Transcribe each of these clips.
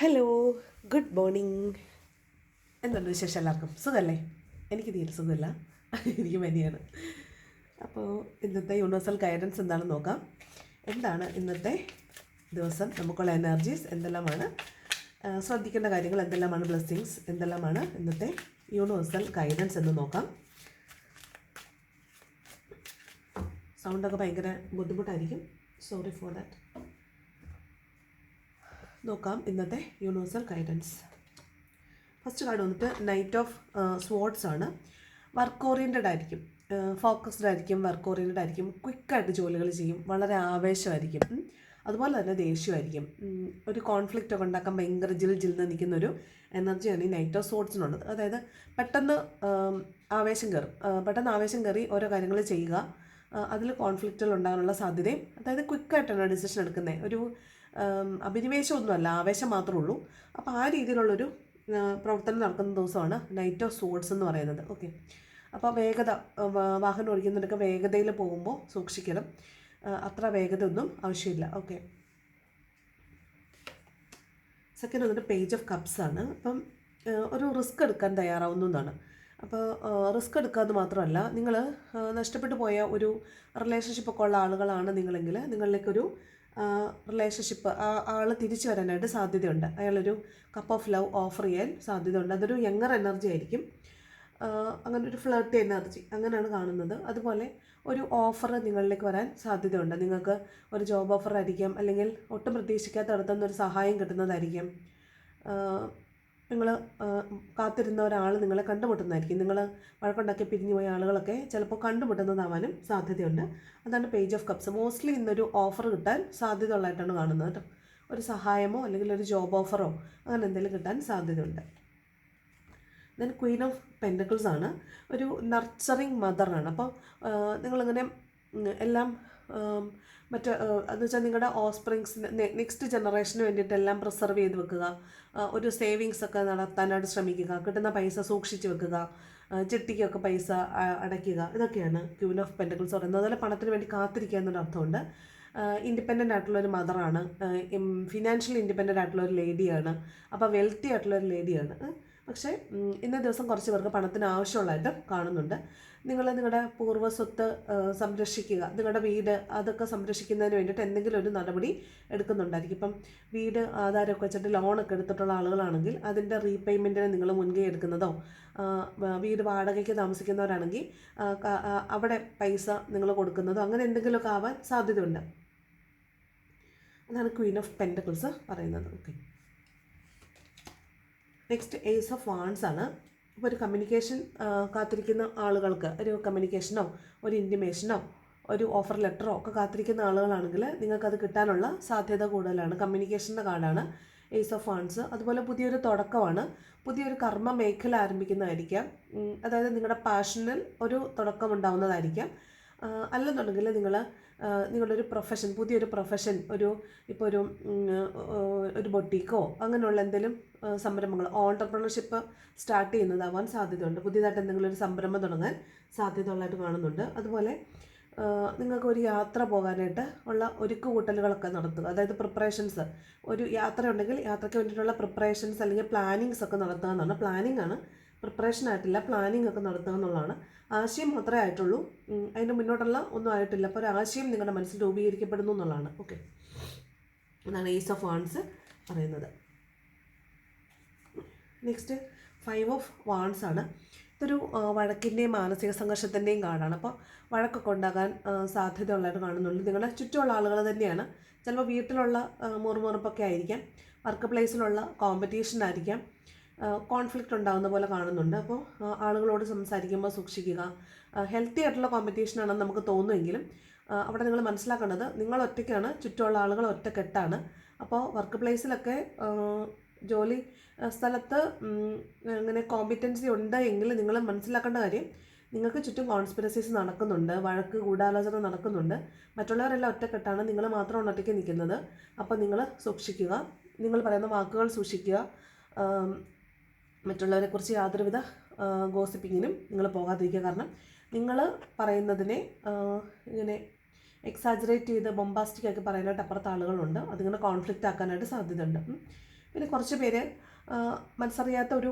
Hello good morning എന്തുണ്ട് വിശേഷം എല്ലാവർക്കും? സുഖമല്ലേ എനിക്ക് തീരെ സുഖമില്ല. എനിക്ക് പനിയാണ് അപ്പോൾ ഇന്നത്തെ യൂണിവേഴ്സൽ ഗൈഡൻസ് എന്താണെന്ന് നോക്കാം. എന്താണ് ഇന്നത്തെ ദിവസം? നമുക്കുള്ള എനർജീസ് എന്തെല്ലാമാണ്? ശ്രദ്ധിക്കേണ്ട കാര്യങ്ങൾ എന്തെല്ലാമാണ്? ബ്ലെസ്സിങ്സ് എന്തെല്ലാമാണ്? ഇന്നത്തെ യൂണിവേഴ്സൽ ഗൈഡൻസ് എന്ന് നോക്കാം. സൗണ്ടൊക്കെ ഭയങ്കര ബുദ്ധിമുട്ടായിരിക്കും. സോറി ഫോർ ദാറ്റ് നോക്കാം ഇന്നത്തെ യൂണിവേഴ്സൽ ഗൈഡൻസ് ഫസ്റ്റ് കാർഡ് വന്നിട്ട് നൈറ്റ് ഓഫ് സ്വാർഡ്സ് ആണ്. വർക്ക് ഓറിയന്റഡ് ആയിരിക്കും. ഫോക്കസ്ഡ് ആയിരിക്കും വർക്ക് ഓറിയന്റഡ് ആയിരിക്കും ക്വിക്കായിട്ട് ജോലികൾ ചെയ്യും വളരെ ആവേശമായിരിക്കും. അതുപോലെ തന്നെ ദേഷ്യമായിരിക്കും. ഒരു കോൺഫ്ലിക്റ്റ് ഒക്കെ ഉണ്ടാക്കാൻ ഭയങ്കര ജിൽ ജിൽന്ന് നിൽക്കുന്ന ഒരു എനർജിയാണ് ഈ നൈറ്റ് ഓഫ് സ്പോർട്സിനുള്ളത് അതായത് പെട്ടെന്ന് ആവേശം കയറും. പെട്ടെന്ന് ആവേശം കയറി ഓരോ കാര്യങ്ങൾ ചെയ്യുക അതിൽ കോൺഫ്ലിക്റ്റുകൾ ഉണ്ടാകാനുള്ള സാധ്യതയും അതായത് ക്വിക്കായിട്ടാണ് ഡിസിഷൻ എടുക്കുന്നത്. ഒരു അഭിനിവേശമൊന്നുമല്ല ആവേശം മാത്രമേ ഉള്ളൂ. അപ്പോൾ ആ രീതിയിലുള്ളൊരു പ്രവർത്തനം നടക്കുന്ന ദിവസമാണ് നൈറ്റ് ഓഫ് സോഡ്സ് എന്ന് പറയുന്നത്. ഓക്കെ അപ്പോൾ വേഗത വാഹനം ഓടിക്കുന്നതിനൊക്കെ വേഗതയിൽ പോകുമ്പോൾ സൂക്ഷിക്കണം. അത്ര വേഗത ഒന്നും ആവശ്യമില്ല. ഓക്കെ സെക്കൻഡ് വന്നിട്ട് പേജ് ഓഫ് കപ്സ് ആണ്. അപ്പം ഒരു റിസ്ക് എടുക്കാൻ തയ്യാറാവുന്നതാണ് അപ്പോൾ റിസ്ക് എടുക്കാമെന്ന് മാത്രമല്ല നിങ്ങൾ നഷ്ടപ്പെട്ടു പോയ ഒരു റിലേഷൻഷിപ്പ് ഒക്കെ ഉള്ള ആളുകളാണ് നിങ്ങളെങ്കിൽ നിങ്ങളിലേക്കൊരു റിലേഷൻഷിപ്പ് ആ ആൾ തിരിച്ചു വരാനായിട്ട് സാധ്യതയുണ്ട്. അയാളൊരു കപ്പ് ഓഫ് ലവ് ഓഫർ ചെയ്യാൻ സാധ്യതയുണ്ട്. അതൊരു യങ്ങർ എനർജി ആയിരിക്കും. അങ്ങനെ ഒരു ഫ്ലർട്ടി എനർജി അങ്ങനെയാണ് കാണുന്നത്. അതുപോലെ ഒരു ഓഫർ നിങ്ങളിലേക്ക് വരാൻ സാധ്യതയുണ്ട്. നിങ്ങൾക്ക് ഒരു ജോബ് ഓഫർ ആയിരിക്കാം. അല്ലെങ്കിൽ ഒട്ടും പ്രതീക്ഷിക്കാത്ത അടുത്തുനിന്ന് ഒരു സഹായം കിട്ടുന്നതായിരിക്കും. നിങ്ങൾ കാത്തിരുന്ന ഒരാൾ നിങ്ങളെ കണ്ടുമുട്ടുന്നതായിരിക്കും. നിങ്ങൾ വഴക്കുണ്ടാക്കി പിരിഞ്ഞു പോയ ആളുകളൊക്കെ ചിലപ്പോൾ കണ്ടുമുട്ടുന്നതാവാനും സാധ്യതയുണ്ട്. അതാണ് പേജ് ഓഫ് കപ്സ് മോസ്റ്റ്ലി ഇന്നൊരു ഓഫർ കിട്ടാൻ സാധ്യത ഉള്ളതായിട്ടാണ് കാണുന്നത് കേട്ടോ. ഒരു സഹായമോ അല്ലെങ്കിൽ ഒരു ജോബ് ഓഫറോ അങ്ങനെ എന്തെങ്കിലും കിട്ടാൻ സാധ്യതയുണ്ട്. ദെൻ ക്വീൻ ഓഫ് പെന്റക്കിൾസ് ആണ്. ഒരു നർച്ചറിങ് മദറാണ് അപ്പോൾ നിങ്ങളിങ്ങനെ എല്ലാം മറ്റേ എന്ന് വെച്ചാൽ നിങ്ങളുടെ ഓസ്പ്രിങ്സിന് നെക്സ്റ്റ് ജനറേഷന് വേണ്ടിയിട്ട് എല്ലാം പ്രിസർവ് ചെയ്ത് വെക്കുക. ഒരു സേവിങ്സ് ഒക്കെ നടത്താനായിട്ട് ശ്രമിക്കുക. കിട്ടുന്ന പൈസ സൂക്ഷിച്ച് വെക്കുക. ചിട്ടിക്കൊക്കെ പൈസ അടയ്ക്കുക. ഇതൊക്കെയാണ് ക്യൂൻ ഓഫ് പെന്റക്കിൾസ് പറയുന്നത്. അതുപോലെ പണത്തിന് വേണ്ടി കാത്തിരിക്കുക എന്നൊരു അർത്ഥമുണ്ട്. ഇൻഡിപെൻഡന്റ് ആയിട്ടുള്ള ഒരു മദറാണ്. ഫിനാൻഷ്യലി ഇൻഡിപെൻഡന്റ് ആയിട്ടുള്ള ഒരു ലേഡിയാണ്. അപ്പോൾ വെൽത്തി ആയിട്ടുള്ള ഒരു ലേഡിയാണ്. പക്ഷേ ഇന്ന ദിവസം കുറച്ച് പേർക്ക് പണത്തിന് ആവശ്യമുള്ളതായിട്ട് കാണുന്നുണ്ട്. നിങ്ങൾ നിങ്ങളുടെ പൂർവ സ്വത്ത് സംരക്ഷിക്കുക നിങ്ങളുടെ വീട് അതൊക്കെ സംരക്ഷിക്കുന്നതിന് വേണ്ടിയിട്ട് എന്തെങ്കിലും ഒരു നടപടി എടുക്കുന്നുണ്ടായിരിക്കും. ഇപ്പം വീട് ആധാരമൊക്കെ വെച്ചിട്ട് ലോണൊക്കെ എടുത്തിട്ടുള്ള ആളുകളാണെങ്കിൽ അതിന്റെ റീപേയ്മെന്റിന് നിങ്ങൾ മുൻകൈ എടുക്കുന്നതോ വീട് വാടകയ്ക്ക് താമസിക്കുന്നവരാണെങ്കിൽ അവിടെ പൈസ നിങ്ങൾ കൊടുക്കുന്നതോ അങ്ങനെ എന്തെങ്കിലുമൊക്കെ ആവാൻ സാധ്യതയുണ്ട്. അതാണ് ക്വീൻ ഓഫ് പെന്റക്കിൾസ് പറയുന്നത്. Okay. Next ace of wands ആണ്. അപ്പോൾ ഒരു കമ്മ്യൂണിക്കേഷൻ കാത്തിരിക്കുന്ന ആളുകൾക്ക് ഒരു കമ്മ്യൂണിക്കേഷനോ ഒരു ഇന്റിമേഷനോ ഒരു ഓഫർ ലെറ്ററോ ഒക്കെ കാത്തിരിക്കുന്ന ആളുകളാണെങ്കിൽ നിങ്ങൾക്കത് കിട്ടാനുള്ള സാധ്യത കൂടുതലാണ്. കമ്മ്യൂണിക്കേഷന്റെ കാർഡാണ് ഏസ് ഓഫ് വാൺസ് അതുപോലെ പുതിയൊരു തുടക്കമാണ്. പുതിയൊരു കർമ്മ മേഖല ആരംഭിക്കുന്നതായിരിക്കാം. അതായത് നിങ്ങളുടെ പാഷനിൽ ഒരു തുടക്കം ഉണ്ടാവുന്നതായിരിക്കാം. അല്ലെന്നുണ്ടെങ്കിൽ നിങ്ങൾ നിങ്ങളുടെ ഒരു പ്രൊഫഷൻ പുതിയൊരു പ്രൊഫഷൻ ഒരു ഇപ്പോൾ ഒരു ഒരു ബൊട്ടീക്കോ അങ്ങനെയുള്ള എന്തെങ്കിലും സംരംഭങ്ങൾ ഓണ്ടർപ്രണർഷിപ്പ് സ്റ്റാർട്ട് ചെയ്യുന്നതാവാൻ സാധ്യതയുണ്ട്. പുതിയതായിട്ട് എന്തെങ്കിലും ഒരു സംരംഭം തുടങ്ങാൻ സാധ്യതയുള്ളതായിട്ട് കാണുന്നുണ്ട്. അതുപോലെ നിങ്ങൾക്ക് ഒരു യാത്ര പോകാനായിട്ട് ഉള്ള ഒരുക്ക് കൂട്ടലുകളൊക്കെ നടത്തുക. അതായത് പ്രിപ്പറേഷൻസ് ഒരു യാത്ര ഉണ്ടെങ്കിൽ യാത്രയ്ക്ക് വേണ്ടിയിട്ടുള്ള പ്രിപ്പറേഷൻസ് അല്ലെങ്കിൽ പ്ലാനിങ്സ് ഒക്കെ നടത്തുക എന്നാണ്. പ്ലാനിങ് ആണ് പ്രിപ്പറേഷൻ ആയിട്ടില്ല പ്ലാനിങ് ഒക്കെ നടത്തുക എന്നുള്ളതാണ്. ആശയം മാത്രമേ ആയിട്ടുള്ളൂ. അതിന്റെ മുന്നോട്ടുള്ള ഒന്നും ആയിട്ടില്ല. അപ്പോൾ ഒരു ആശയം നിങ്ങളുടെ മനസ്സിൽ രൂപീകരിക്കപ്പെടുന്നു എന്നുള്ളതാണ്. ഓക്കെ അതാണ് ഏസ് ഓഫ് വാൺസ് പറയുന്നത്. നെക്സ്റ്റ് ഫൈവ് ഓഫ് വാൺസ് ആണ്. ഇതൊരു വഴക്കിന്റെയും മാനസിക സംഘർഷത്തിന്റെയും കാർഡാണ് അപ്പോൾ വഴക്കൊക്കെ ഉണ്ടാകാൻ സാധ്യത സാധ്യതയുള്ളതായിട്ട് കാണുന്നുണ്ട്. നിങ്ങളുടെ ചുറ്റുമുള്ള ആളുകൾ തന്നെയാണ്. ചിലപ്പോൾ വീട്ടിലുള്ള മുറുമുറുപ്പൊക്കെ ആയിരിക്കാം. വർക്ക് പ്ലേസിലുള്ള കോമ്പറ്റീഷൻ ആയിരിക്കാം. കോൺഫ്ലിക്റ്റ് ഉണ്ടാകുന്ന പോലെ കാണുന്നുണ്ട്. അപ്പോൾ ആളുകളോട് സംസാരിക്കുമ്പോൾ സൂക്ഷിക്കുക. ഹെൽത്തി ആയിട്ടുള്ള കോമ്പറ്റീഷൻ ആണെന്ന് നമുക്ക് തോന്നുമെങ്കിലും അവിടെ നിങ്ങൾ മനസ്സിലാക്കേണ്ടത് നിങ്ങൾ ഒറ്റയ്ക്കാണ് ചുറ്റുമുള്ള ആളുകൾ ഒറ്റക്കെട്ടാണ്. അപ്പോൾ വർക്ക് പ്ലേസിലൊക്കെ ജോലി സ്ഥലത്ത് അങ്ങനെ കോമ്പിറ്റൻസി ഉണ്ട് എങ്കിൽ നിങ്ങൾ മനസ്സിലാക്കേണ്ട കാര്യം നിങ്ങൾക്ക് ചുറ്റും കോൺസ്പിറസീസ് നടക്കുന്നുണ്ട് വഴക്ക് ഗൂഢാലോചന നടക്കുന്നുണ്ട്. മറ്റുള്ളവരെല്ലാം ഒറ്റക്കെട്ടാണ് നിങ്ങൾ മാത്രമാണ് ഒറ്റയ്ക്ക് നിൽക്കുന്നത്. അപ്പോൾ നിങ്ങൾ സൂക്ഷിക്കുക. നിങ്ങൾ പറയുന്ന വാക്കുകൾ സൂക്ഷിക്കുക. മറ്റുള്ളവരെക്കുറിച്ച് യാതൊരുവിധ ഗോസിപ്പിങ്ങിനും നിങ്ങൾ പോകാതിരിക്കുക. കാരണം നിങ്ങൾ പറയുന്നതിനെ ഇങ്ങനെ എക്സാജറേറ്റ് ചെയ്ത് ബൊമ്പാസ്റ്റിക് ആക്കി പറയാനായിട്ട് അപ്പുറത്ത് ആളുകളുണ്ട്. അതിങ്ങനെ കോൺഫ്ലിക്റ്റ് ആക്കാനായിട്ട് സാധ്യതയുണ്ട്. പിന്നെ കുറച്ച് പേര് മനസ്സറിയാത്ത ഒരു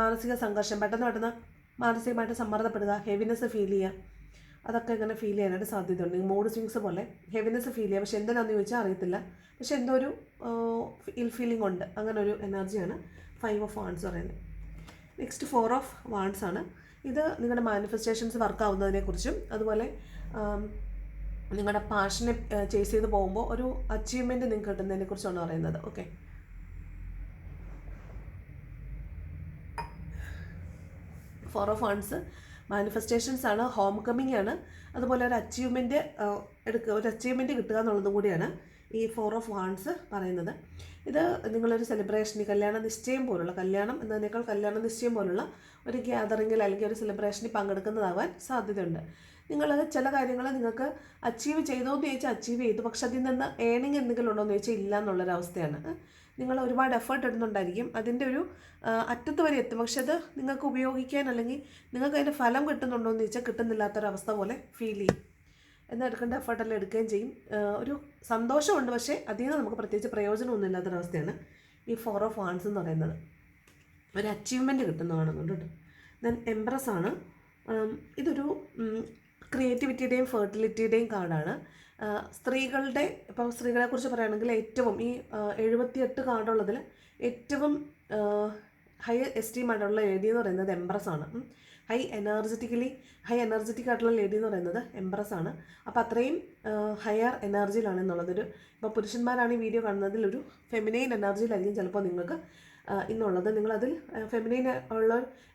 മാനസിക സംഘർഷം പെട്ടെന്ന് പെട്ടെന്ന് മാനസികമായിട്ട് സമ്മർദ്ദപ്പെടുക ഹെവിനെസ് ഫീൽ ചെയ്യുക അതൊക്കെ ഇങ്ങനെ ഫീൽ ചെയ്യാനായിട്ട് സാധ്യതയുണ്ട്. മൂഡ് സ്വിങ്സ് പോലെ ഹെവിനെസ് ഫീൽ ചെയ്യുക പക്ഷെ എന്തിനാണെന്ന് ചോദിച്ചാൽ അറിയത്തില്ല. പക്ഷെ എന്തോ ഒരു ഇൽ ഫീലിംഗ് ഉണ്ട്. അങ്ങനെ ഒരു എനർജിയാണ് ഫൈവ് ഓഫ് വാൺസ് പറയുന്നത്. നെക്സ്റ്റ് ഫോർ ഓഫ് വാൺസ് ആണ്. ഇത് നിങ്ങളുടെ മാനിഫെസ്റ്റേഷൻസ് വർക്കാവുന്നതിനെക്കുറിച്ചും അതുപോലെ നിങ്ങളുടെ പാഷനെ ചേസ് ചെയ്ത് പോകുമ്പോൾ ഒരു അച്ചീവ്മെന്റ് നിങ്ങൾക്ക് കിട്ടുന്നതിനെക്കുറിച്ചാണ് പറയുന്നത്. Okay four of wands manifestations ആണ് ഹോം കമ്മിങ് ആണ്. അതുപോലെ ഒരു അച്ചീവ്മെന്റ് എടുക്കുക ഒരു അച്ചീവ്മെന്റ് കിട്ടുക എന്നുള്ളതും കൂടിയാണ് ഈ ഫോർ ഓഫ് വാൺസ് പറയുന്നത്. ഇത് നിങ്ങളൊരു സെലിബ്രേഷൻ കല്യാണ നിശ്ചയം പോലുള്ള കല്യാണം എന്നതിനേക്കാൾ കല്യാണ നിശ്ചയം പോലുള്ള ഒരു ഗ്യാതറിങ്ങിൽ അല്ലെങ്കിൽ ഒരു സെലിബ്രേഷനിൽ പങ്കെടുക്കുന്നതാവാൻ സാധ്യതയുണ്ട്. നിങ്ങൾ ചില കാര്യങ്ങൾ നിങ്ങൾക്ക് അച്ചീവ് ചെയ്തോ എന്ന് ചോദിച്ചാൽ അച്ചീവ് ചെയ്തു പക്ഷെ അതിൽ നിന്ന് ഏണിങ് എന്തെങ്കിലും ഉണ്ടോ എന്ന് ചോദിച്ചാൽ ഇല്ല എന്നുള്ളൊരവസ്ഥയാണ്. നിങ്ങൾ ഒരുപാട് എഫേർട്ട് ഇടുന്നുണ്ടായിരിക്കും. അതിന്റെ ഒരു അറ്റത്ത് വരെ എത്തും. പക്ഷെ അത് നിങ്ങൾക്ക് ഉപയോഗിക്കാൻ അല്ലെങ്കിൽ നിങ്ങൾക്ക് അതിന്റെ ഫലം കിട്ടുന്നുണ്ടോ എന്ന് ചോദിച്ചാൽ കിട്ടുന്നില്ലാത്തൊരവസ്ഥ പോലെ ഫീൽ ചെയ്യും. എന്നാൽ എടുക്കേണ്ട എഫേർട്ടെല്ലാം എടുക്കുകയും ചെയ്യും. ഒരു സന്തോഷമുണ്ട്. പക്ഷേ അതിൽ നിന്ന് നമുക്ക് പ്രത്യേകിച്ച് പ്രയോജനമൊന്നും ഇല്ലാത്തൊരവസ്ഥയാണ് ഈ ഫോർ ഓഫ് വാൺസ് എന്ന് പറയുന്നത്. ഒരു അച്ചീവ്മെന്റ് കിട്ടുന്നതാണെന്നുണ്ട് കേട്ടോ. ദെൻ എംപ്രസ് ആണ്. ഇതൊരു ക്രിയേറ്റിവിറ്റിയുടെയും ഫെർട്ടിലിറ്റിയുടെയും കാർഡാണ് സ്ത്രീകളുടെ ഇപ്പം സ്ത്രീകളെക്കുറിച്ച് പറയുകയാണെങ്കിൽ ഏറ്റവും ഈ എഴുപത്തിയെട്ട് കാർഡുള്ളതിൽ ഏറ്റവും ഹൈ എസ്റ്റീം ആയിട്ടുള്ള ലേഡി എന്ന് പറയുന്നത് എംപ്രസ് ആണ്. ഹൈ എനർജറ്റിക്കലി ഹൈ എനർജറ്റിക് ആയിട്ടുള്ള ലേഡി എന്ന് പറയുന്നത് എംപ്രസ് ആണ്. അപ്പോൾ അത്രയും ഹയർ എനർജിയിലാണ് എന്നുള്ളതൊരു ഇപ്പോൾ പുരുഷന്മാരാണ് ഈ വീഡിയോ കാണുന്നതിൽ ഒരു ഫെമിനൈൻ എനർജിയിലായിരിക്കും ചിലപ്പോൾ നിങ്ങൾക്ക് ഇന്നുള്ളത്. നിങ്ങളതിൽ ഫെമിനൈൻ ഉള്ള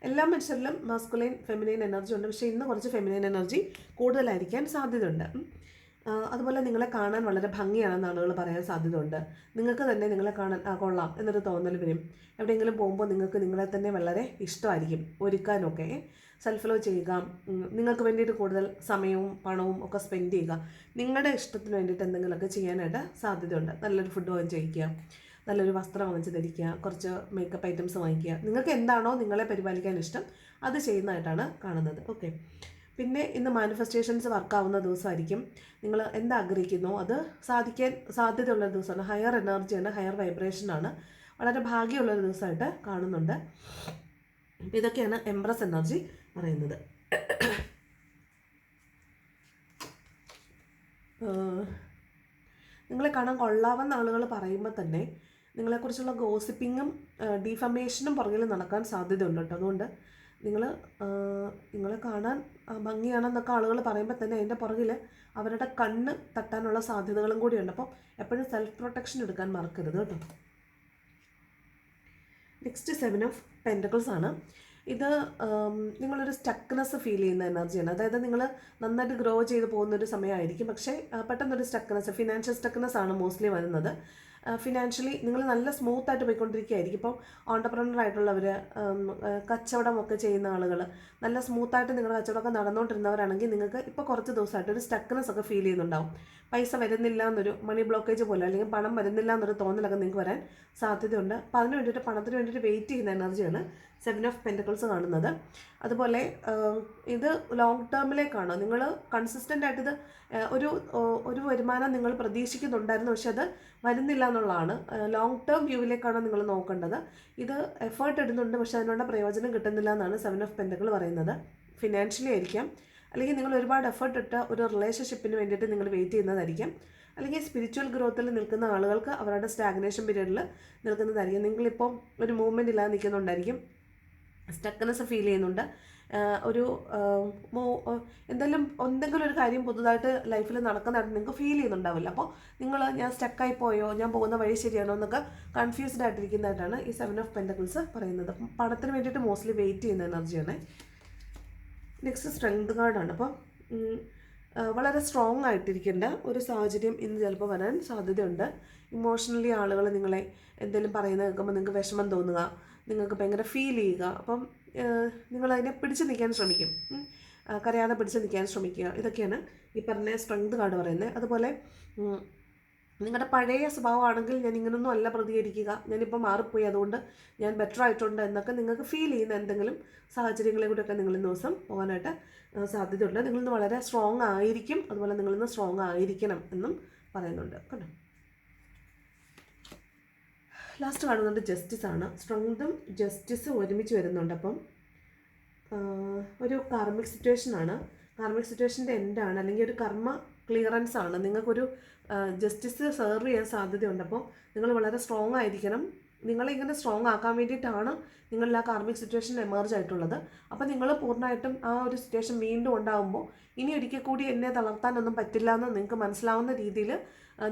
എല്ലാ മനുഷ്യരിലും മാസ്കുലൈൻ ഫെമിനൈൻ എനർജി ഉണ്ട്. പക്ഷേ ഇന്ന് കുറച്ച് ഫെമിനൈൻ എനർജി കൂടുതലായിരിക്കാൻ സാധ്യതയുണ്ട്. അതുപോലെ നിങ്ങളെ കാണാൻ വളരെ ഭംഗിയാണെന്ന് ആളുകൾ പറയാൻ സാധ്യതയുണ്ട്. നിങ്ങൾക്ക് തന്നെ നിങ്ങളെ കാണാൻ ആ കൊള്ളാം എന്നൊരു തോന്നൽ വരും. എവിടെയെങ്കിലും പോകുമ്പോൾ നിങ്ങൾക്ക് നിങ്ങളെ തന്നെ വളരെ ഇഷ്ടമായിരിക്കും. ഒരുക്കാനൊക്കെ സെൽഫ് ലോ ചെയ്യുക നിങ്ങൾക്ക് വേണ്ടിയിട്ട് കൂടുതൽ സമയവും പണവും ഒക്കെ സ്പെൻഡ് ചെയ്യുക. നിങ്ങളുടെ ഇഷ്ടത്തിന് വേണ്ടിയിട്ട് എന്തെങ്കിലുമൊക്കെ ചെയ്യാനായിട്ട് സാധ്യതയുണ്ട്. നല്ലൊരു ഫുഡ് വാങ്ങിച്ച് കഴിക്കുക. നല്ലൊരു വസ്ത്രം വാങ്ങിച്ച് ധരിക്കുക. കുറച്ച് മേക്കപ്പ് ഐറ്റംസ് വാങ്ങിക്കുക. നിങ്ങൾക്ക് എന്താണോ നിങ്ങളെ പരിപാലിക്കാൻ ഇഷ്ടം അത് ചെയ്യുന്നതായിട്ടാണ് കാണുന്നത്. ഓക്കെ പിന്നെ ഇന്ന് മാനിഫെസ്റ്റേഷൻസ് വർക്കാവുന്ന ദിവസമായിരിക്കും. നിങ്ങൾ എന്താഗ്രഹിക്കുന്നു? അത് സാധിക്കാൻ സാധ്യതയുള്ള ദിവസമാണ്. ഹയർ എനർജിയാണ് ഹയർ വൈബ്രേഷനാണ് വളരെ ഭാഗ്യമുള്ളൊരു ദിവസമായിട്ട് കാണുന്നുണ്ട്. ഇതൊക്കെയാണ് എംബ്രസ് എനർജി പറയുന്നത്. നിങ്ങളെ കാണാൻ കൊള്ളാവുന്ന ആളുകൾ പറയുമ്പോൾ തന്നെ നിങ്ങളെക്കുറിച്ചുള്ള ഗോസിപ്പിങ്ങും ഡിഫമേഷനും പുറകിൽ നടക്കാൻ സാധ്യതയുണ്ട് കേട്ടോ. അതുകൊണ്ട് നിങ്ങൾ നിങ്ങളെ കാണാൻ ഭംഗിയാണെന്നൊക്കെ ആളുകൾ പറയുമ്പോൾ തന്നെ അതിന്റെ പുറകിൽ അവരുടെ കണ്ണ് തട്ടാനുള്ള സാധ്യതകളും കൂടിയുണ്ട്. അപ്പോൾ എപ്പോഴും സെൽഫ് പ്രൊട്ടക്ഷൻ എടുക്കാൻ മറക്കരുത് കേട്ടോ. നെക്സ്റ്റ് സെവൻ ഓഫ് പെന്റക്കിൾസ് ആണ്. ഇത് നിങ്ങളൊരു സ്റ്റക്നെസ് ഫീൽ ചെയ്യുന്ന എനർജിയാണ് അതായത് നിങ്ങൾ നന്നായിട്ട് ഗ്രോ ചെയ്ത് പോകുന്നൊരു സമയമായിരിക്കും. പക്ഷേ പെട്ടെന്നൊരു സ്റ്റക്നെസ് ഫിനാൻഷ്യൽ സ്റ്റക്നെസ് ആണ് മോസ്റ്റ്ലി വരുന്നത്. ഫിനാൻഷ്യലി നിങ്ങൾ നല്ല സ്മൂത്ത് ആയിട്ട് പോയിക്കൊണ്ടിരിക്കുകയായിരിക്കും. ഇപ്പം ഓണ്ടർപ്രണർ ആയിട്ടുള്ളവർ കച്ചവടമൊക്കെ ചെയ്യുന്ന ആളുകൾ നല്ല സ്മൂത്തായിട്ട് നിങ്ങളുടെ കച്ചവടമൊക്കെ നടന്നുകൊണ്ടിരുന്നവരാണെങ്കിൽ നിങ്ങൾക്ക് ഇപ്പോൾ കുറച്ച് ദിവസമായിട്ട് ഒരു സ്റ്റക്നെസ് ഒക്കെ ഫീൽ ചെയ്യുന്നുണ്ടാവും. പൈസ വരുന്നില്ല എന്നൊരു മണി ബ്ലോക്കേജ് പോലെ അല്ലെങ്കിൽ പണം വരുന്നില്ല എന്നൊരു തോന്നലൊക്കെ നിങ്ങൾക്ക് വരാൻ സാധ്യതയുണ്ട്. അപ്പോൾ അതിന് വേണ്ടിയിട്ട് പണത്തിന് വേണ്ടിയിട്ട് വെയിറ്റ് ചെയ്യുന്ന എനർജിയാണ് സെവൻ ഓഫ് പെന്റക്കിൾസ് കാണുന്നത്. അതുപോലെ ഇത് ലോങ് ടേമിലേക്കാണ് നിങ്ങൾ കൺസിസ്റ്റന്റ് ആയിട്ട് ഇത് ഒരു ഒരു വരുമാനം നിങ്ങൾ പ്രതീക്ഷിക്കുന്നുണ്ടായിരുന്നു പക്ഷെ അത് വരുന്നില്ല എന്നുള്ളതാണ്. ലോങ് ടേം വ്യൂവിലേക്കാണ് നിങ്ങൾ നോക്കേണ്ടത്. ഇത് എഫേർട്ട് ഇടുന്നുണ്ട് പക്ഷെ അതിനുള്ള പ്രയോജനം കിട്ടുന്നില്ല എന്നാണ് സെവൻ ഓഫ് പെൻഡുകൾ പറയുന്നത്. ഫിനാൻഷ്യലി ആയിരിക്കാം. അല്ലെങ്കിൽ നിങ്ങൾ ഒരുപാട് എഫേർട്ട് ഇട്ട ഒരു റിലേഷൻഷിപ്പിന് വേണ്ടിയിട്ട് നിങ്ങൾ വെയിറ്റ് ചെയ്യുന്നതായിരിക്കാം. അല്ലെങ്കിൽ സ്പിരിച്വൽ ഗ്രോത്തിൽ നിൽക്കുന്ന ആളുകൾക്ക് അവരുടെ സ്റ്റാഗ്നേഷൻ പീരീഡിൽ നിൽക്കുന്നതായിരിക്കും. നിങ്ങളിപ്പോൾ ഒരു മൂവ്മെന്റ് ഇല്ലാതെ നിൽക്കുന്നുണ്ടായിരിക്കും. സ്റ്റക്നെസ് ഫീൽ ചെയ്യുന്നുണ്ട്. ഒരു എന്തെങ്കിലും എന്തെങ്കിലും ഒരു കാര്യം പുതുതായിട്ട് ലൈഫിൽ നടക്കുന്നതായിട്ട് നിങ്ങൾക്ക് ഫീൽ ചെയ്യുന്നുണ്ടാവില്ല. അപ്പോൾ നിങ്ങൾ ഞാൻ സ്റ്റക്കായി പോയോ? ഞാൻ പോകുന്ന വഴി ശരിയാണോ? എന്നൊക്കെ കൺഫ്യൂസ്ഡ് ആയിട്ടിരിക്കുന്നതായിട്ടാണ് ഈ സെവൻ ഓഫ് പെന്റക്കിൾസ് പറയുന്നത്. പണത്തിന് വേണ്ടിയിട്ട് മോസ്റ്റ്ലി വെയിറ്റ് ചെയ്യുന്ന എനർജിയാണ് നെക്സ്റ്റ് സ്ട്രെങ്ത് കാർഡാണ് അപ്പം ഉം, വളരെ സ്ട്രോങ് ആയിട്ടിരിക്കേണ്ട ഒരു സാഹചര്യം ഇന്ന് ചിലപ്പോൾ വരാൻ സാധ്യതയുണ്ട്. ഇമോഷണലി ആളുകൾ നിങ്ങളെ എന്തെങ്കിലും പറയുന്നത് കേൾക്കുമ്പോൾ നിങ്ങൾക്ക് വിഷമം തോന്നുക. നിങ്ങൾക്ക് ഭയങ്കര ഫീൽ ചെയ്യുക. അപ്പം നിങ്ങളതിനെ പിടിച്ചു നിൽക്കാൻ ശ്രമിക്കും. കരയാതെ പിടിച്ചു നിൽക്കാൻ ശ്രമിക്കുക. ഇതൊക്കെയാണ് ഈ പറഞ്ഞ സ്ട്രെങ്ത് കാർഡ് പറയുന്നത്. അതുപോലെ നിങ്ങളുടെ പഴയ സ്വഭാവമാണെങ്കിൽ ഞാൻ ഇങ്ങനൊന്നും അല്ല പ്രതികരിക്കുക. ഞാനിപ്പോൾ മാറിപ്പോയി. അതുകൊണ്ട് ഞാൻ ബെറ്റർ ആയിട്ടുണ്ട് എന്നൊക്കെ നിങ്ങൾക്ക് ഫീൽ ചെയ്യുന്ന എന്തെങ്കിലും സാഹചര്യങ്ങളെ കൂടെയൊക്കെ നിങ്ങൾ ഇന്ന് ദിവസം പോകാനായിട്ട് സാധ്യതയുണ്ട്. നിങ്ങളിന്ന് വളരെ സ്ട്രോങ് ആയിരിക്കും. അതുപോലെ നിങ്ങളിന്ന് സ്ട്രോങ് ആയിരിക്കണം എന്നും പറയുന്നുണ്ട്. കേട്ടോ ലാസ്റ്റ് കാണുന്നത് ജസ്റ്റിസ് ആണ്. സ്ട്രെങ്തും ജസ്റ്റിസും ഒരുമിച്ച് വരുന്നുണ്ട് അപ്പം. ഒരു കാർമിക് സിറ്റുവേഷൻ ആണ്. കാർമിക് സിറ്റുവേഷന്റെ എൻഡാണ് അല്ലെങ്കിൽ ഒരു കർമ്മ ക്ലിയറൻസ് ആണ്. നിങ്ങൾക്കൊരു ജസ്റ്റിസ് സെർവ് ചെയ്യാൻ സാധ്യതയുണ്ട്. അപ്പോൾ നിങ്ങൾ വളരെ സ്ട്രോങ് ആയിരിക്കണം. നിങ്ങളെ ഇങ്ങനെ സ്ട്രോങ് ആക്കാൻ വേണ്ടിയിട്ടാണ് നിങ്ങളിൽ ആ കാർമിക് സിറ്റുവേഷൻ എമർജ് ആയിട്ടുള്ളത്. അപ്പോൾ നിങ്ങൾ പൂർണമായിട്ടും ആ ഒരു സിറ്റുവേഷൻ വീണ്ടും ഉണ്ടാകുമ്പോൾ ഇനി ഒരിക്കൽ കൂടി എന്നെ തളർത്താനൊന്നും പറ്റില്ല എന്ന് നിങ്ങൾക്ക് മനസ്സിലാവുന്ന രീതിയിൽ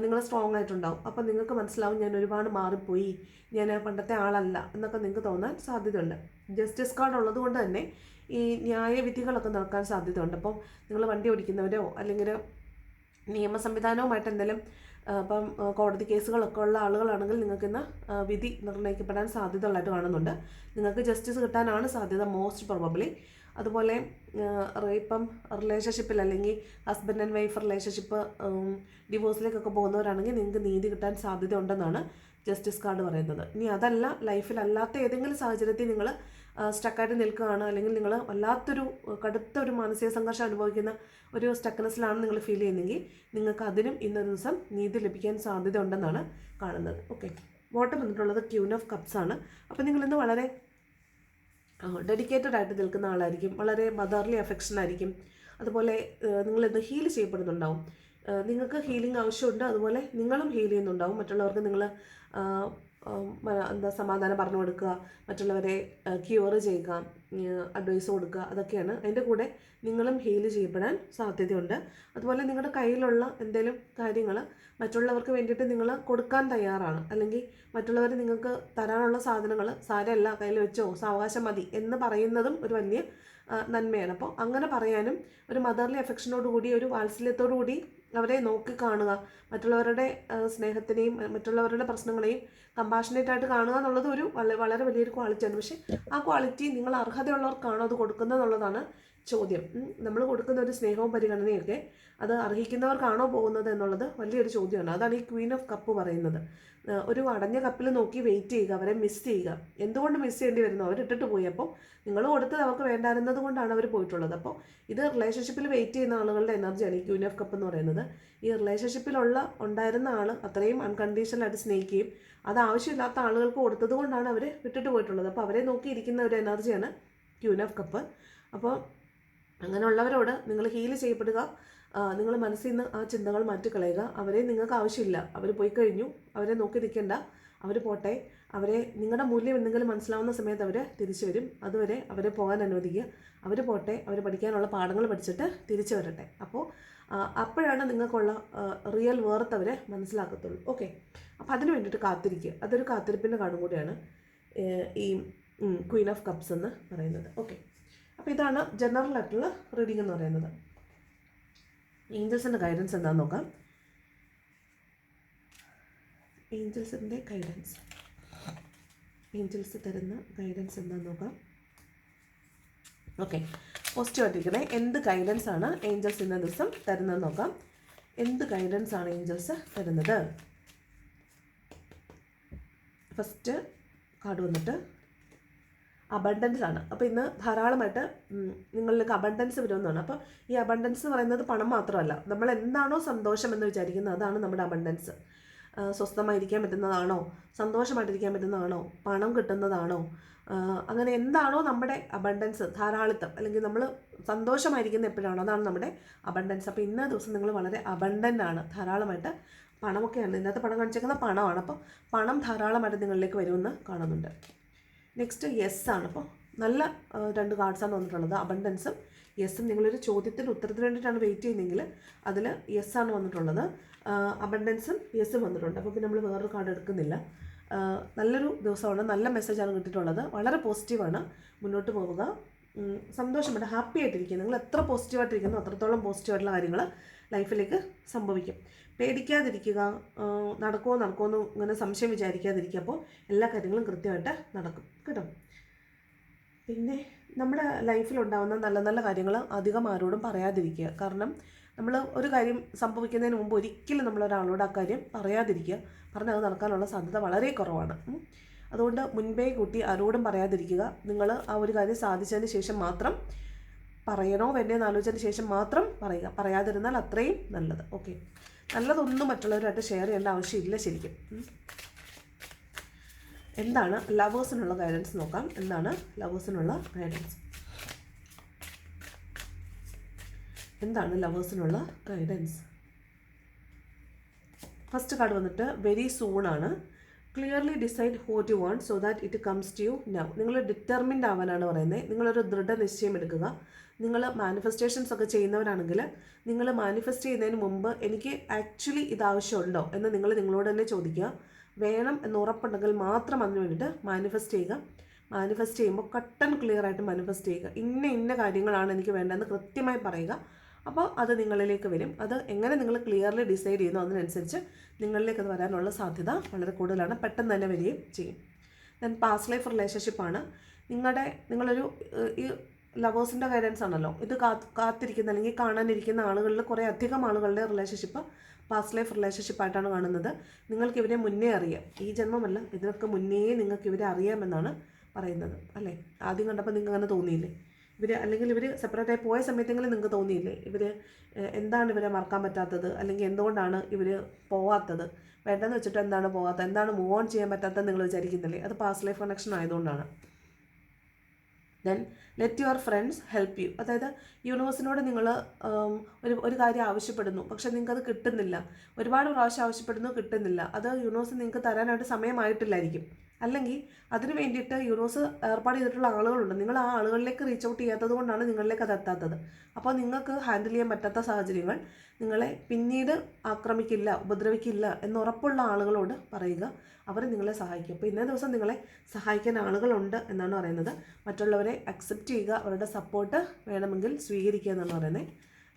നിങ്ങൾ സ്ട്രോങ് ആയിട്ടുണ്ടാവും. അപ്പോൾ നിങ്ങൾക്ക് മനസ്സിലാവും ഞാൻ ഒരുപാട് മാറിപ്പോയി ഞാൻ പണ്ടത്തെ ആളല്ല എന്നൊക്കെ നിങ്ങൾക്ക് തോന്നാൻ സാധ്യതയുണ്ട്. ജസ്റ്റിസ് കാർഡ് ഉള്ളത് കൊണ്ട് തന്നെ ഈ ന്യായവിധികളൊക്കെ നടക്കാൻ സാധ്യതയുണ്ട്. അപ്പം നിങ്ങൾ വണ്ടി ഓടിക്കുന്നവരോ അല്ലെങ്കിൽ നിയമ സംവിധാനവുമായിട്ട് എന്തെങ്കിലും ആ, ഇപ്പം കോടതി കേസുകളൊക്കെ ഉള്ള ആളുകളാണെങ്കിൽ നിങ്ങൾക്ക് ഇന്ന് വിധി നിർണയിക്കപ്പെടാൻ സാധ്യത ഉള്ളതായിട്ട് കാണുന്നുണ്ട്. നിങ്ങൾക്ക് ജസ്റ്റിസ് കിട്ടാനാണ് സാധ്യത മോസ്റ്റ് പ്രോബബ്ലി അതുപോലെ റേപ്പം റിലേഷൻഷിപ്പിൽ അല്ലെങ്കിൽ ഹസ്ബൻഡ് ആൻഡ് വൈഫ് റിലേഷൻഷിപ്പ് ഡിവോഴ്സിലേക്കൊക്കെ പോകുന്നവരാണെങ്കിൽ നിങ്ങൾക്ക് നീതി കിട്ടാൻ സാധ്യത ഉണ്ടെന്നാണ് ജസ്റ്റിസ് കാർഡ് പറയുന്നത്. ഇനി അതല്ല ലൈഫിൽ അല്ലാത്ത ഏതെങ്കിലും സാഹചര്യത്തിൽ നിങ്ങൾ സ്റ്റക്കായിട്ട് നിൽക്കുകയാണ് അല്ലെങ്കിൽ നിങ്ങൾ വല്ലാത്തൊരു കടുത്ത ഒരു മാനസിക സംഘർഷം അനുഭവിക്കുന്ന ഒരു സ്റ്റക്നെസ്സിലാണ് നിങ്ങൾ ഫീൽ ചെയ്യുന്നതെങ്കിൽ നിങ്ങൾക്ക് അതിനും ഇന്ന ദിവസം നീതി ലഭിക്കാൻ സാധ്യത ഉണ്ടെന്നാണ് കാണുന്നത്. ഓക്കെ വോട്ടം വന്നിട്ടുള്ളത് ക്യൂൻ ഓഫ് കപ്സ് ആണ്. അപ്പോൾ നിങ്ങളിന്ന് വളരെ ഡെഡിക്കേറ്റഡ് ആയിട്ട് നിൽക്കുന്ന ആളായിരിക്കും. വളരെ മദർലി അഫെക്ഷൻ ആയിരിക്കും. അതുപോലെ നിങ്ങളിന്ന് ഹീൽ ചെയ്യപ്പെടുന്നുണ്ടാവും. നിങ്ങൾക്ക് ഹീലിംഗ് ആവശ്യമുണ്ട് അതുപോലെ നിങ്ങളും ഹീൽ ചെയ്യുന്നുണ്ടാവും. മറ്റുള്ളവർക്ക് നിങ്ങൾ എന്താ സമാധാനം പറഞ്ഞു കൊടുക്കുക മറ്റുള്ളവരെ ക്യൂർ ചെയ്യുക അഡ്വൈസ് കൊടുക്കുക അതൊക്കെയാണ്. അതിന്റെ കൂടെ നിങ്ങളും ഹീൽ ചെയ്യപ്പെടാൻ സാധ്യതയുണ്ട്. അതുപോലെ നിങ്ങളുടെ കയ്യിലുള്ള എന്തെങ്കിലും കാര്യങ്ങൾ മറ്റുള്ളവർക്ക് വേണ്ടിയിട്ട് നിങ്ങൾ കൊടുക്കാൻ തയ്യാറാണ്. അല്ലെങ്കിൽ മറ്റുള്ളവർ നിങ്ങൾക്ക് തരാനുള്ള സാധനങ്ങൾ സാരമല്ല കയ്യിൽ വെച്ചോ സാവകാശം മതി എന്ന് പറയുന്നതും ഒരു വലിയ നന്മയാണ്. അപ്പോൾ അങ്ങനെ പറയാനും ഒരു മദർലി അഫെക്ഷനോട് കൂടി ഒരു വാത്സല്യത്തോടു കൂടി അവരെ നോക്കി കാണുക. മറ്റുള്ളവരുടെ സ്നേഹത്തിനെയും മറ്റുള്ളവരുടെ പ്രശ്നങ്ങളെയും കമ്പാഷനേറ്റ് ആയിട്ട് കാണുക എന്നുള്ളത് ഒരു വളരെ വളരെ വലിയൊരു ക്വാളിറ്റിയാണ് പക്ഷേ ആ ക്വാളിറ്റി നിങ്ങൾ അർഹതയുള്ളവർക്കാണോ അത് കൊടുക്കുന്നത് എന്നുള്ളതാണ് ചോദ്യം. നമ്മൾ കൊടുക്കുന്ന ഒരു സ്നേഹവും പരിഗണനയൊക്കെ അത് അർഹിക്കുന്നവർക്കാണോ പോകുന്നത് എന്നുള്ളത് വലിയൊരു ചോദ്യമാണ്. അതാണ് ഈ ക്വീൻ ഓഫ് കപ്പ് പറയുന്നത്. ഒരു അടഞ്ഞ കപ്പിൽ നോക്കി വെയിറ്റ് ചെയ്യുക അവരെ മിസ് ചെയ്യുക. എന്തുകൊണ്ട് മിസ് ചെയ്യേണ്ടി വരുന്നു? അവർ ഇട്ടിട്ട് പോയി. അപ്പോൾ നിങ്ങൾ കൊടുത്തത് അവർക്ക് വേണ്ടായിരുന്നത് കൊണ്ടാണ് അവർ പോയിട്ടുള്ളത്. അപ്പോൾ ഇത് റിലേഷൻഷിപ്പിൽ വെയിറ്റ് ചെയ്യുന്ന ആളുകളുടെ എനർജിയാണ് ഈ ക്വീൻ ഓഫ് കപ്പ് എന്ന് പറയുന്നത്. ഈ റിലേഷൻഷിപ്പിലുള്ള ഉണ്ടായിരുന്ന ആൾ അത്രയും അൺകണ്ടീഷണലായിട്ട് സ്നേഹിക്കുകയും അത് ആവശ്യമില്ലാത്ത ആളുകൾക്ക് കൊടുത്തത് കൊണ്ടാണ് അവർ വിട്ടിട്ട് പോയിട്ടുള്ളത്. അപ്പോൾ അവരെ നോക്കിയിരിക്കുന്ന ഒരു എനർജിയാണ് ക്യൂൻ ഓഫ് കപ്പ് അപ്പോൾ അങ്ങനെയുള്ളവരോട് നിങ്ങൾ ഹീൽ ചെയ്യപ്പെടുക. നിങ്ങൾ മനസ്സിൽ നിന്ന് ആ ചിന്തകൾ മാറ്റിക്കളയുക. അവരെ നിങ്ങൾക്ക് ആവശ്യമില്ല. അവർ പോയി കഴിഞ്ഞു. അവരെ നോക്കി നിൽക്കേണ്ട. അവർ പോട്ടെ. അവരെ നിങ്ങളുടെ മൂല്യം എന്തെങ്കിലും മനസ്സിലാവുന്ന സമയത്ത് അവർ തിരിച്ചു വരും. അതുവരെ അവരെ പോകാൻ അനുവദിക്കുക. അവർ പോട്ടെ. അവർ പഠിക്കാനുള്ള പാഠങ്ങൾ പഠിച്ചിട്ട് തിരിച്ചു വരട്ടെ. അപ്പോൾ അപ്പോഴാണ് നിങ്ങൾക്കുള്ള റിയൽ വേർത്ത് അവരെ മനസ്സിലാക്കത്തുള്ളൂ. ഓക്കെ അപ്പോൾ അതിന് വേണ്ടിയിട്ട് കാത്തിരിക്കുക. അതൊരു കാത്തിരിപ്പിന്റെ കാർഡും കൂടിയാണ് ഈ ക്വീൻ ഓഫ് കപ്സ് എന്ന് പറയുന്നത്. ഓക്കെ അപ്പോൾ ഇതാണ് ജനറൽ ആയിട്ടുള്ള റീഡിംഗ് എന്ന് പറയുന്നത്. ഏഞ്ചൽസിന്റെ ഗൈഡൻസ് എന്താണെന്ന് നോക്കാം. ഏഞ്ചൽസിന്റെ ഗൈഡൻസ് ഏഞ്ചൽസ് തരുന്ന ഗൈഡൻസ് എന്താണെന്ന് നോക്കാം. ഓക്കെ പോസിറ്റീവ് ആയിട്ടിരിക്കണേ എന്ത് ഗൈഡൻസ് ആണ് ഏഞ്ചൽസ് ഇന്ന ദിവസം തരുന്നത് നോക്കാം. എന്ത് ഗൈഡൻസ് ആണ് ഏഞ്ചൽസ് തരുന്നത്? ഫസ്റ്റ് കാർഡ് വന്നിട്ട് അബണ്ടൻസ് ആണ്. അപ്പോൾ ഇന്ന് ധാരാളമായിട്ട് നിങ്ങളിലേക്ക് അബണ്ടൻസ് വരുമെന്നാണ്. അപ്പോൾ ഈ അബണ്ടൻസ് എന്ന് പറയുന്നത് പണം മാത്രമല്ല. നമ്മൾ എന്താണോ സന്തോഷം എന്ന് വിചാരിക്കുന്നത് അതാണ് നമ്മുടെ അബണ്ടൻസ് സ്വസ്ഥമായിരിക്കാൻ പറ്റുന്നതാണോ? സന്തോഷമായിട്ടിരിക്കാൻ പറ്റുന്നതാണോ? പണം കിട്ടുന്നതാണോ? അങ്ങനെ എന്താണോ നമ്മുടെ അബണ്ടൻസ് ധാരാളിത്തം. അല്ലെങ്കിൽ നമ്മൾ സന്തോഷമായിരിക്കുന്ന എപ്പോഴാണോ അതാണ് നമ്മുടെ അബണ്ടൻസ് അപ്പോൾ ഇന്ന ദിവസം നിങ്ങൾ വളരെ അബണ്ടന്റ് ആണ്. ധാരാളമായിട്ട് പണമൊക്കെയാണ്. ഇന്നത്തെ പണം കാണിച്ചേക്കുന്ന പണമാണ്. അപ്പോൾ പണം ധാരാളമായിട്ട് നിങ്ങളിലേക്ക് വരുമെന്ന് കാണുന്നുണ്ട്. നെക്സ്റ്റ് യെസ് ആണ്. അപ്പോൾ നല്ല രണ്ട് കാർഡ്സാണ് വന്നിട്ടുള്ളത്. അബണ്ടൻസും യെസ്സും നിങ്ങളൊരു ചോദ്യത്തിന് ഉത്തരത്തിന് വേണ്ടിയിട്ടാണ് വെയിറ്റ് ചെയ്യുന്നതെങ്കിൽ അതിൽ ആണ് വന്നിട്ടുള്ളത്. അബണ്ടൻസും യെസ്സും വന്നിട്ടുണ്ട്. അപ്പോൾ പിന്നെ നമ്മൾ വേറൊരു കാർഡ് എടുക്കുന്നില്ല. നല്ലൊരു ദിവസമാണ്. നല്ല മെസ്സേജാണ് കിട്ടിയിട്ടുള്ളത്. വളരെ പോസിറ്റീവാണ് മുന്നോട്ട് പോവുക. സന്തോഷമുണ്ട് ഹാപ്പി ആയിട്ടിരിക്കുക. നിങ്ങൾ എത്ര പോസിറ്റീവായിട്ടിരിക്കുന്നു അത്രത്തോളം പോസിറ്റീവായിട്ടുള്ള കാര്യങ്ങൾ ലൈഫിലേക്ക് സംഭവിക്കും. പേടിക്കാതിരിക്കുക നടക്കുമോ നടക്കുമോ എന്ന് ഇങ്ങനെ സംശയം വിചാരിക്കാതിരിക്കുക. അപ്പോൾ എല്ലാ കാര്യങ്ങളും കൃത്യമായിട്ട് നടക്കും കേട്ടോ. പിന്നെ നമ്മുടെ ലൈഫിലുണ്ടാകുന്ന നല്ല നല്ല കാര്യങ്ങൾ അധികം ആരോടും പറയാതിരിക്കുക. കാരണം നമ്മൾ ഒരു കാര്യം സംഭവിക്കുന്നതിന് മുമ്പ് ഒരിക്കലും നമ്മൾ ഒരാളോട് ആ കാര്യം പറയാതിരിക്കുക. പറഞ്ഞാൽ അത് നടക്കാനുള്ള സാധ്യത വളരെ കുറവാണ്. അതുകൊണ്ട് മുൻപേ കൂട്ടി ആരോടും പറയാതിരിക്കുക. നിങ്ങൾ ആ ഒരു കാര്യം സാധിച്ചതിന് ശേഷം മാത്രം പറയണോ വേണ്ടേ എന്ന് ആലോചിച്ചതിന് ശേഷം മാത്രം പറയുക. പറയാതിരുന്നാൽ അത്രയും നല്ലത്. ഓക്കെ. നല്ലതൊന്നും മറ്റുള്ളവരുമായിട്ട് ഷെയർ ചെയ്യേണ്ട ആവശ്യമില്ല ശരിക്കും. എന്താണ് ലവേഴ്സിനുള്ള ഗൈഡൻസ് നോക്കാം. എന്താണ് ലവേഴ്സിനുള്ള ഗൈഡൻസ് എന്താണ് ലവേഴ്സിനുള്ള ഗൈഡൻസ് ഫസ്റ്റ് കാർഡ് വന്നിട്ട് വെരി സൂൺ ആണ്. Clearly decide what you want so that it comes to you now നിങ്ങൾ ഡിറ്റർമിൻഡ് ആവാനാണ് പറയുന്നത് നിങ്ങളൊരു ദൃഢനിശ്ചയം എടുക്കുക. നിങ്ങൾ മാനിഫെസ്റ്റേഷൻസ് ഒക്കെ ചെയ്യുന്നവരാണെങ്കിൽ നിങ്ങൾ മാനിഫെസ്റ്റ് ചെയ്യുന്നതിന് മുമ്പ് എനിക്ക് ആക്ച്വലി ഇത് ആവശ്യമുണ്ടോ എന്ന് നിങ്ങൾ നിങ്ങളോട് തന്നെ ചോദിക്കുക. വേണം എന്ന് ഉറപ്പുണ്ടെങ്കിൽ മാത്രം അതിന് വേണ്ടിയിട്ട് മാനിഫെസ്റ്റ് ചെയ്യുക. മാനിഫെസ്റ്റ് ചെയ്യുമ്പോൾ കട്ടൻ ക്ലിയർ ആയിട്ട് മാനിഫെസ്റ്റ് ചെയ്യുക. ഇന്ന ഇന്ന കാര്യങ്ങളാണ് എനിക്ക് വേണ്ടതെന്ന് കൃത്യമായി പറയുക. അപ്പോൾ അത് നിങ്ങളിലേക്ക് വരും. അത് എങ്ങനെ നിങ്ങൾ ക്ലിയർലി ഡിസൈഡ് ചെയ്യുന്നു അതിനനുസരിച്ച് നിങ്ങളിലേക്ക് അത് വരാനുള്ള സാധ്യത വളരെ കൂടുതലാണ്. പെട്ടെന്ന് തന്നെ വരികയും ചെയ്യും. ദെൻ പാസ്റ്റ് ലൈഫ് റിലേഷൻഷിപ്പാണ് നിങ്ങളുടെ നിങ്ങളൊരു ഈ ലവേഴ്സിന്റെ ഗൈഡൻസ് ആണല്ലോ. ഇത് കാത്തിരിക്കുന്ന അല്ലെങ്കിൽ കാണാനിരിക്കുന്ന ആളുകളിൽ കുറേ അധികം ആളുകളുടെ റിലേഷൻഷിപ്പ് പാസ്റ്റ് ലൈഫ് റിലേഷൻഷിപ്പ് ആയിട്ടാണ് കാണുന്നത്. നിങ്ങൾക്ക് ഇവരെ മുന്നേ അറിയാം. ഈ ജന്മമല്ല ഇതിനൊക്കെ മുന്നേ നിങ്ങൾക്ക് ഇവരെ അറിയാമെന്നാണ് പറയുന്നത് അല്ലേ? ആദ്യം കണ്ടപ്പോൾ നിങ്ങൾക്ക് അങ്ങനെ തോന്നിയില്ലേ? ഇവർ അല്ലെങ്കിൽ ഇവർ സെപ്പറേറ്റ് ആയി പോയ സമയത്തെങ്കിലും നിങ്ങൾക്ക് തോന്നിയില്ലേ? ഇവർ എന്താണ് ഇവരെ മറക്കാൻ പറ്റാത്തത്? അല്ലെങ്കിൽ എന്തുകൊണ്ടാണ് ഇവർ പോവാത്തത്? വേണ്ടെന്ന് വെച്ചിട്ട് എന്താണ് പോകാത്തത് എന്താണ് മൂവ് ഓൺ ചെയ്യാൻ പറ്റാത്തത് നിങ്ങൾ വിചാരിക്കുന്നില്ലേ? അത് പാസ്റ്റ് ലൈഫ് കണക്ഷൻ ആയതുകൊണ്ടാണ്. Then let your friends help you അതായത് യൂണിവേഴ്സിനോട് നിങ്ങൾ ഒരു ഒരു കാര്യം ആവശ്യപ്പെടുന്നു. പക്ഷെ നിങ്ങൾക്കത് കിട്ടുന്നില്ല. ഒരുപാട് പ്രാവശ്യം ആവശ്യപ്പെടുന്നു കിട്ടുന്നില്ല. അത് യൂണിവേഴ്സ് നിങ്ങൾക്ക് തരാനായിട്ട് സമയമായിട്ടില്ലായിരിക്കും. അല്ലെങ്കിൽ അതിന് വേണ്ടിയിട്ട് യൂണിവേഴ്സ് ഏർപ്പാട് ചെയ്തിട്ടുള്ള ആളുകളുണ്ട്. നിങ്ങൾ ആ ആളുകളിലേക്ക് റീച്ച് ഔട്ട് ചെയ്യാത്തത് കൊണ്ടാണ് നിങ്ങളിലേക്ക് അത് എത്താത്തത്. അപ്പോൾ നിങ്ങൾക്ക് ഹാൻഡിൽ ചെയ്യാൻ പറ്റാത്ത സാഹചര്യങ്ങൾ നിങ്ങളെ പിന്നീട് ആക്രമിക്കില്ല ഉപദ്രവിക്കില്ല എന്ന് ഉറപ്പുള്ള ആളുകളോട് പറയുക. അവർ നിങ്ങളെ സഹായിക്കും. അപ്പോൾ ഇന്നേ ദിവസം നിങ്ങളെ സഹായിക്കാൻ ആളുകളുണ്ട് എന്നാണ് പറയുന്നത്. മറ്റുള്ളവരെ അക്സെപ്റ്റ് ചെയ്യുക അവരുടെ സപ്പോർട്ട് വേണമെങ്കിൽ സ്വീകരിക്കുക എന്നാണ് പറയുന്നത്.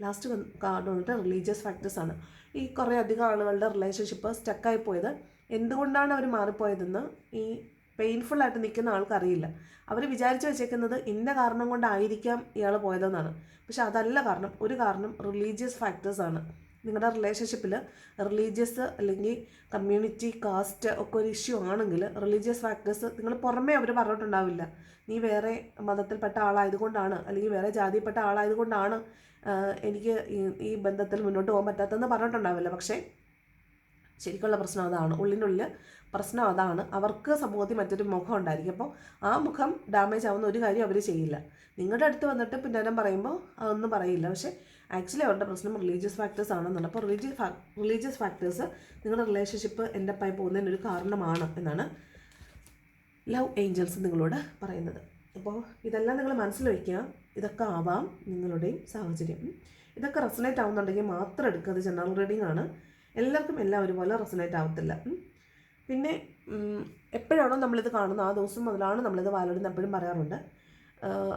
ലാസ്റ്റ് കാർഡ് വന്നിട്ട് റിലീജിയസ് ഫാക്ടേഴ്സ് ആണ്. ഈ കുറേ അധികം ആളുകളുടെ റിലേഷൻഷിപ്പ് സ്റ്റക്കായി പോയത്. എന്തുകൊണ്ടാണ് അവർ മാറിപ്പോയതെന്ന് ഈ പെയിൻഫുൾ ആയിട്ട് നിൽക്കുന്ന ആൾക്കറിയില്ല. അവർ വിചാരിച്ചു വെച്ചേക്കുന്നത് ഇന്ന കാരണം കൊണ്ടായിരിക്കാം ഇയാൾ പോയതെന്നാണ്. പക്ഷെ അതല്ല കാരണം. ഒരു കാരണം റിലീജിയസ് ഫാക്ടേഴ്സ് ആണ്. നിങ്ങളുടെ റിലേഷൻഷിപ്പിൽ റിലീജിയസ് അല്ലെങ്കിൽ കമ്മ്യൂണിറ്റി കാസ്റ്റ് ഒക്കെ ഒരു ഇഷ്യൂ ആണെങ്കിൽ റിലീജിയസ് ഫാക്ടേഴ്സ് നിങ്ങൾ പുറമേ അവർ പറഞ്ഞിട്ടുണ്ടാവില്ല. നീ വേറെ മതത്തിൽപ്പെട്ട ആളായതുകൊണ്ടാണ് അല്ലെങ്കിൽ വേറെ ജാതിയിൽപ്പെട്ട ആളായതുകൊണ്ടാണ് എനിക്ക് ഈ ബന്ധത്തിൽ മുന്നോട്ട് പോകാൻ പറ്റാത്തതെന്ന് പറഞ്ഞിട്ടുണ്ടാവില്ല. പക്ഷേ ശരിക്കുള്ള പ്രശ്നം അതാണ്. ഉള്ളിനുള്ളിൽ പ്രശ്നം അതാണ്. അവർക്ക് സമൂഹത്തിൽ മറ്റൊരു മുഖം ഉണ്ടായിരിക്കും. അപ്പോൾ ആ മുഖം ഡാമേജ് ആവുന്ന ഒരു കാര്യം അവർ ചെയ്യില്ല. നിങ്ങളുടെ അടുത്ത് വന്നിട്ട് പിന്നാരം പറയുമ്പോൾ അതൊന്നും പറയില്ല. പക്ഷേ ആക്ച്വലി അവരുടെ പ്രശ്നം റിലീജിയസ് ഫാക്ടേഴ്സ് ആണെന്നാണ്. അപ്പോൾ റിലീജിയസ് ഫാ റിലീജിയസ് ഫാക്ടേഴ്സ് നിങ്ങളുടെ റിലേഷൻഷിപ്പ് എന്റെ അപ്പായി പോകുന്നതിന് ഒരു കാരണമാണ് എന്നാണ് ലവ് ഏഞ്ചൽസ് നിങ്ങളോട് പറയുന്നത്. അപ്പോൾ ഇതെല്ലാം നിങ്ങൾ മനസ്സിൽ വയ്ക്കുക ഇതൊക്കെ ആവാം നിങ്ങളുടെയും സാഹചര്യം. ഇതൊക്കെ റെസനേറ്റ് ആവുന്നുണ്ടെങ്കിൽ മാത്രം എടുക്കുക. അത് ജനറൽ റീഡിംഗ് ആണ്. എല്ലാവർക്കും എല്ലാം ഒരുപോലെ റെസനേറ്റ് ആവത്തില്ല. പിന്നെ എപ്പോഴാണോ നമ്മളിത് കാണുന്നത് ആ ദിവസം മുതലാണ് നമ്മളിത് വാലിടുന്ന എപ്പോഴും പറയാറുണ്ട്.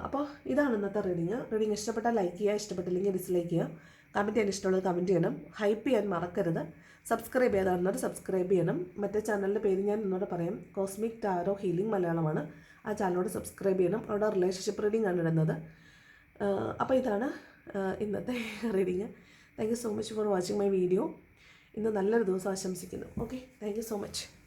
അപ്പോൾ ഇതാണ് ഇന്നത്തെ റീഡിങ്. റീഡിങ് ഇഷ്ടപ്പെട്ടാൽ ലൈക്ക് ചെയ്യുക ഇഷ്ടപ്പെട്ടില്ലെങ്കിൽ ഡിസ്ലൈക്ക് ചെയ്യുക. കമന്റ് ചെയ്യാൻ ഇഷ്ടമുള്ളത് കമന്റ് ചെയ്യണം. ഹൈപ്പ് ചെയ്യാൻ മറക്കരുത്. സബ്സ്ക്രൈബ് ചെയ്യാതാണെന്നവർ സബ്സ്ക്രൈബ് ചെയ്യണം. മറ്റേ ചാനലിന്റെ പേര് ഞാൻ എന്നോട് പറയാം. കോസ്മിക് ടാരോ ഹീലിംഗ് മലയാളമാണ്. ആ ചാനലോട് സബ്സ്ക്രൈബ് ചെയ്യണം. അവിടെ റിലേഷൻഷിപ്പ് റീഡിംഗ് ആണ് ഇടുന്നത്. അപ്പോൾ ഇതാണ് ഇന്നത്തെ reading thank you so much for watching my video ഇന്ന് നല്ലൊരു ദിവസം ആശംസിക്കുന്നു. Okay thank so much